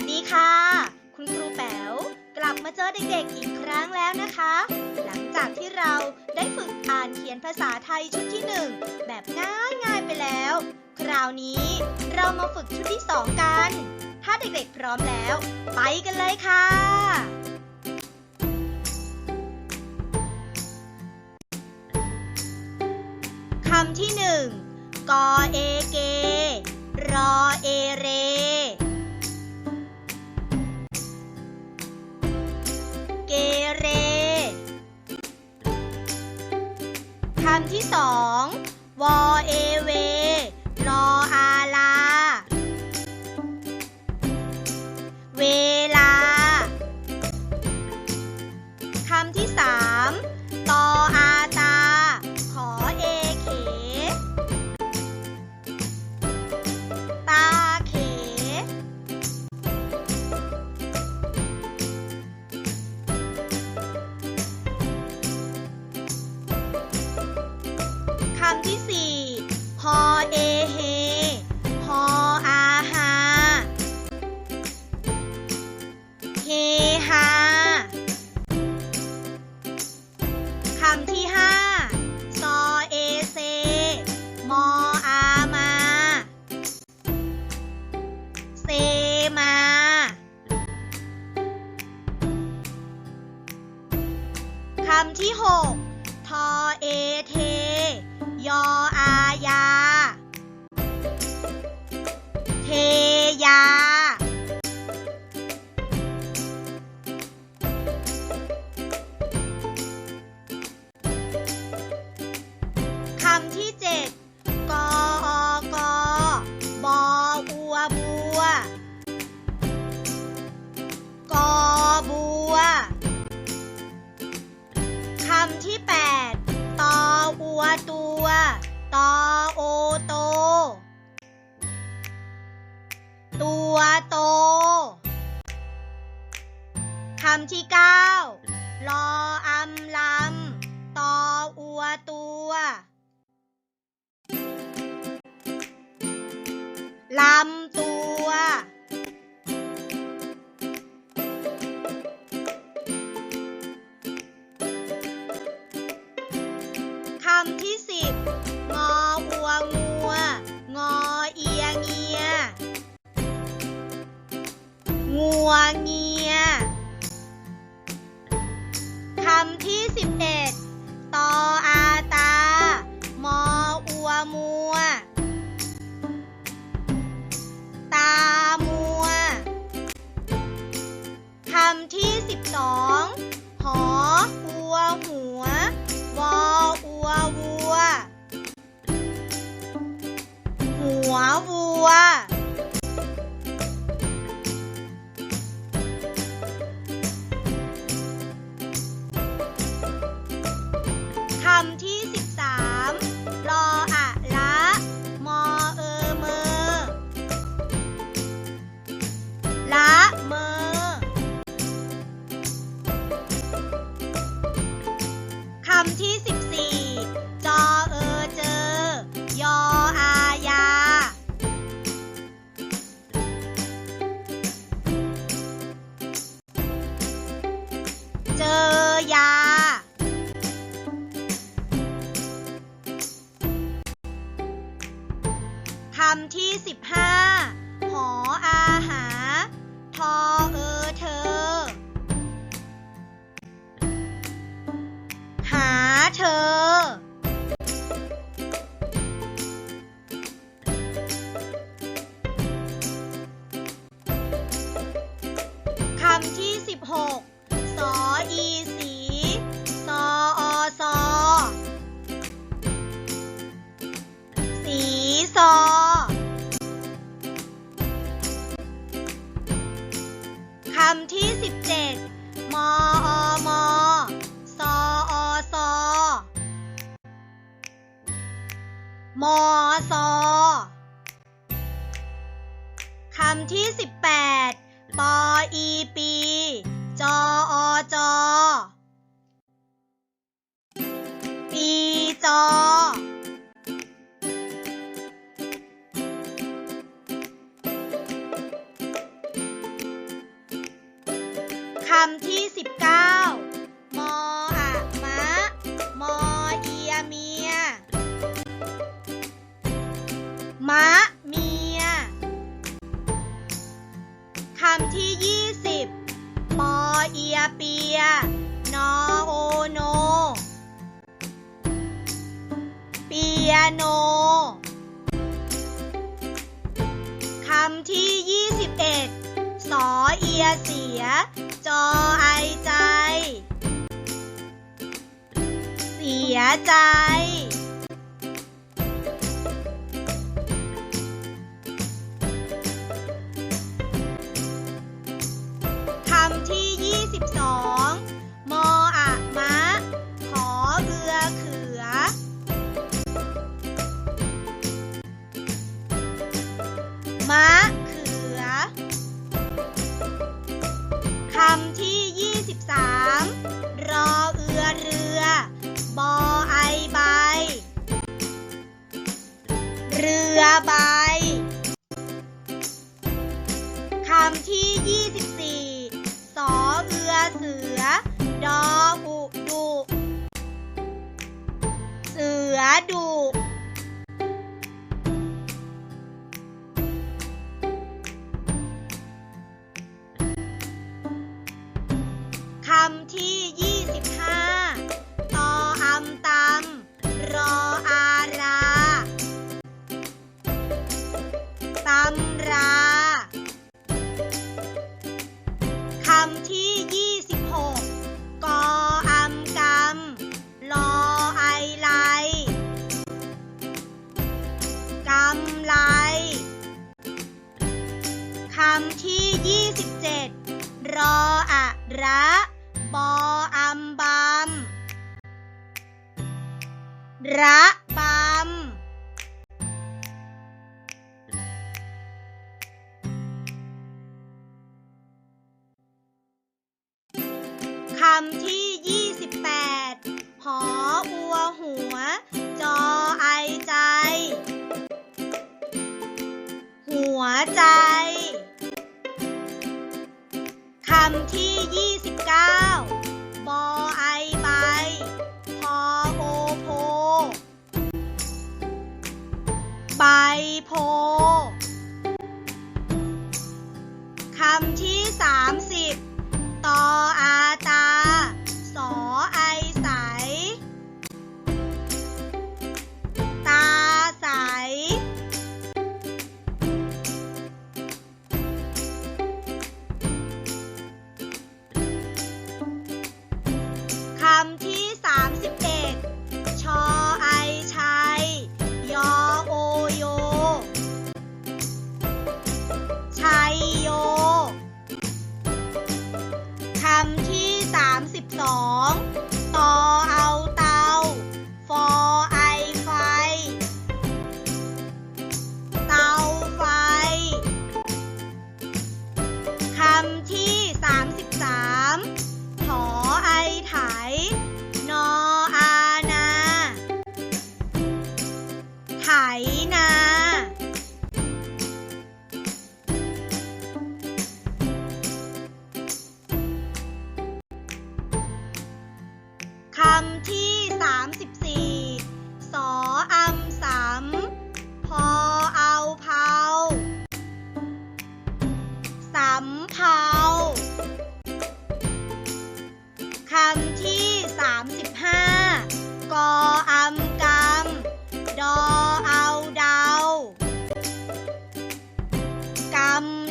วัสดีค่ะ คุณครูแป๋วกลับมาเจอเด็กๆอีกครั้งแล้วนะคะ หลังจากที่เราได้ฝึกอ่านเขียนภาษาไทยชุดที่หนึ่งแบบง่ายไปแล้ว คราวนี้เรามาฝึกชุดที่สองกัน ถ้าเด็กๆพร้อมแล้ว ไปกันเลยค่ะ คำที่หนึ่งกอเอเกรอเอเรำที่สองวอเอเวำที่หกทอเอเท ยอ คำ องหอหัวหู เซอ คำที่สิบเจ็ดมออมอซออซอมอซอ คำที่สิบแปดปออีปี จออจอ ที่ 19 มออะมะ มอเอียเมีย มะเมีย คำที่ 20 ปอเอียเปีย นอโอโน เปียโน คำที่ 21สอเอียเสีย จอไอใจ เสียใจำที่ 27 รออะระ บออัมบำระบำคำที่ ที่ 29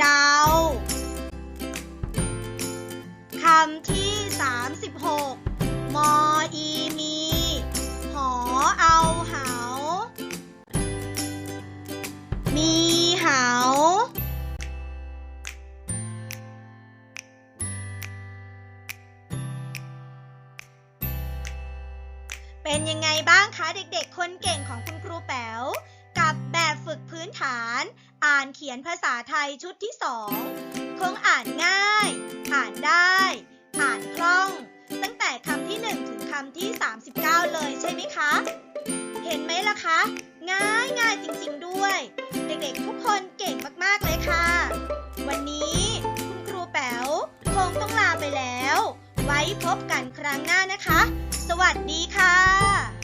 เดาคำที่ 36 มออีมี หอเอาเหา มีเหา เป็นยังไงบ้างคะเด็กๆ คนเก่งของคุณครูแป๋ว กับแบบฝึกพื้นฐาน อ่านเขียนภาษาไทยชุดที่สองคงอ่านง่าย อ่านได้ อ่านคล่อง ตั้งแต่คำที่ 1 ถึงคำที่ 39 เลยใช่ไหมคะ เห็นไหมล่ะคะ ง่ายง่ายจริงๆด้วย เด็กๆทุกคนเก่งมากๆเลยค่ะ วันนี้คุณครูแป๋วคงต้องลาไปแล้ว ไว้พบกันครั้งหน้านะคะ สวัสดีค่ะ